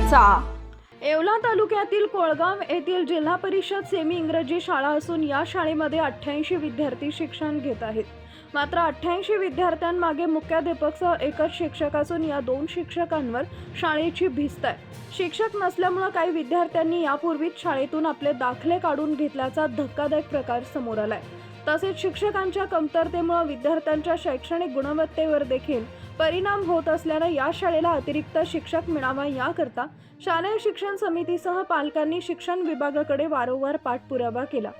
करायचा येवला तालुक्यातील कोळगाव येथील जिल्हा परिषद सेमी इंग्रजी शाळा असून या शाळेमध्ये अठ्ठ्याऐंशी विद्यार्थी शिक्षण घेत आहेत. मात्र अठ्ठ्याऐंशी विद्यार्थ्यांमागे मुख्याध्यापकसह एकच शिक्षक असून या दोन शिक्षकांवर शाळेची भिस्त आहे. शिक्षक नसल्यामुळं काही विद्यार्थ्यांनी यापूर्वीच शाळेतून आपले दाखले काढून घेतल्याचा धक्कादायक प्रकार समोर आलाय. तसेच शिक्षकांच्या कमतरतेमुळे विद्यार्थ्यांच्या शैक्षणिक गुणवत्तेवर देखील परिणाम होत असल्यानं या शाळेला अतिरिक्त शिक्षक मिळावा याकरता शालेय शिक्षण समितीसह पालकांनी शिक्षण विभागाकडे वारंवार पाठपुरावा केला.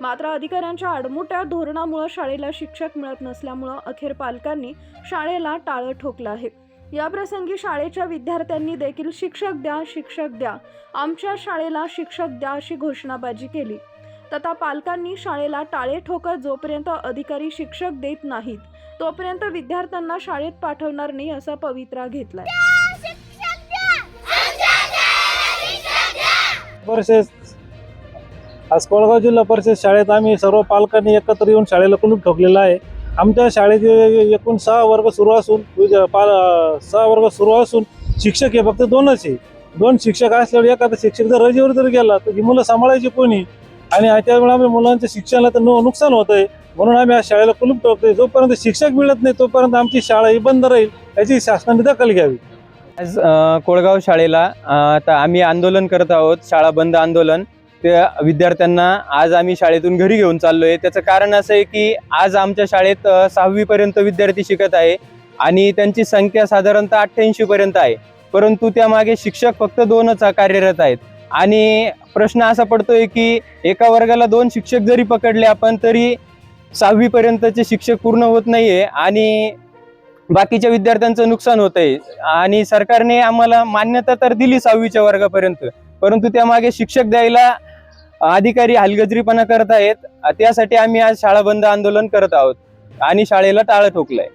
मात्र अधिकाऱ्यांच्या आडमुट्या धोरणामुळे शाळेला शिक्षक मिळत नसल्यामुळं अखेर पालकांनी शाळेला टाळं ठोकलं आहे. याप्रसंगी शाळेच्या विद्यार्थ्यांनी देखील शिक्षक द्या शिक्षक द्या आमच्या शाळेला शिक्षक द्या अशी घोषणाबाजी केली. तथा पालकांनी शाळेला टाळे ठोकत जोपर्यंत अधिकारी शिक्षक देत नाहीत तोपर्यंत विद्यार्थ्यांना शाळेत पाठवणार नाही असा पवित्रा घेतलाय. परिषद आज कोळगाव जिल्हा परिषद शाळेत आम्ही सर्व पालकांनी एकत्र येऊन शाळेला कुलूप ठोकलेला आहे. आमच्या शाळेचे एकूण सहा वर्ग सुरू असून पाल सहा वर्ग सुरू असून शिक्षक हे फक्त दोनच आहे. दोन शिक्षक असल्यावर एखादा शिक्षक जर रजेवर जर गेला तर ही मुलं सांभाळायची कोणी आणि त्यामुळे आम्ही मुलांच्या शिक्षणाला तर नुकसान होत आहे म्हणून आम्ही या शाळेला कुलूप ठोकतोय जोपर्यंत शिक्षक मिळत नाही तोपर्यंत आमची शाळा ही बंद राहील. याची शासनाने दखल घ्यावी. आज कोळगाव शाळेला आता आम्ही आंदोलन करत आहोत. शाळा बंद आंदोलन. त्या विद्यार्थ्यांना आज आम्ही शाळेतून घरी घेऊन चाललोय. त्याचं कारण असं आहे की आज आमच्या शाळेत सहावीपर्यंत विद्यार्थी शिकत आहे. आणि त्यांची संख्या साधारणतः अठ्ठ्याऐंशी पर्यंत आहे. परंतु त्यामागे शिक्षक फक्त दोनच कार्यरत आहेत. आणि प्रश्न असा पडतोय की एका वर्गाला दोन शिक्षक जरी पकडले आपण तरी सहावी पर्यंतचे शिक्षक पूर्ण होत नाहीये आणि बाकीच्या विद्यार्थ्यांचं नुकसान होत आहे आणि सरकारने आम्हाला मान्यता तर दिली सहावीच्या वर्गापर्यंत परंतु त्यामागे शिक्षक द्यायला अधिकारी हलगजरीपणा करत आहेत. त्यासाठी आम्ही आज शाळा बंद आंदोलन करत आहोत आणि शाळेला टाळं ठोकलंय.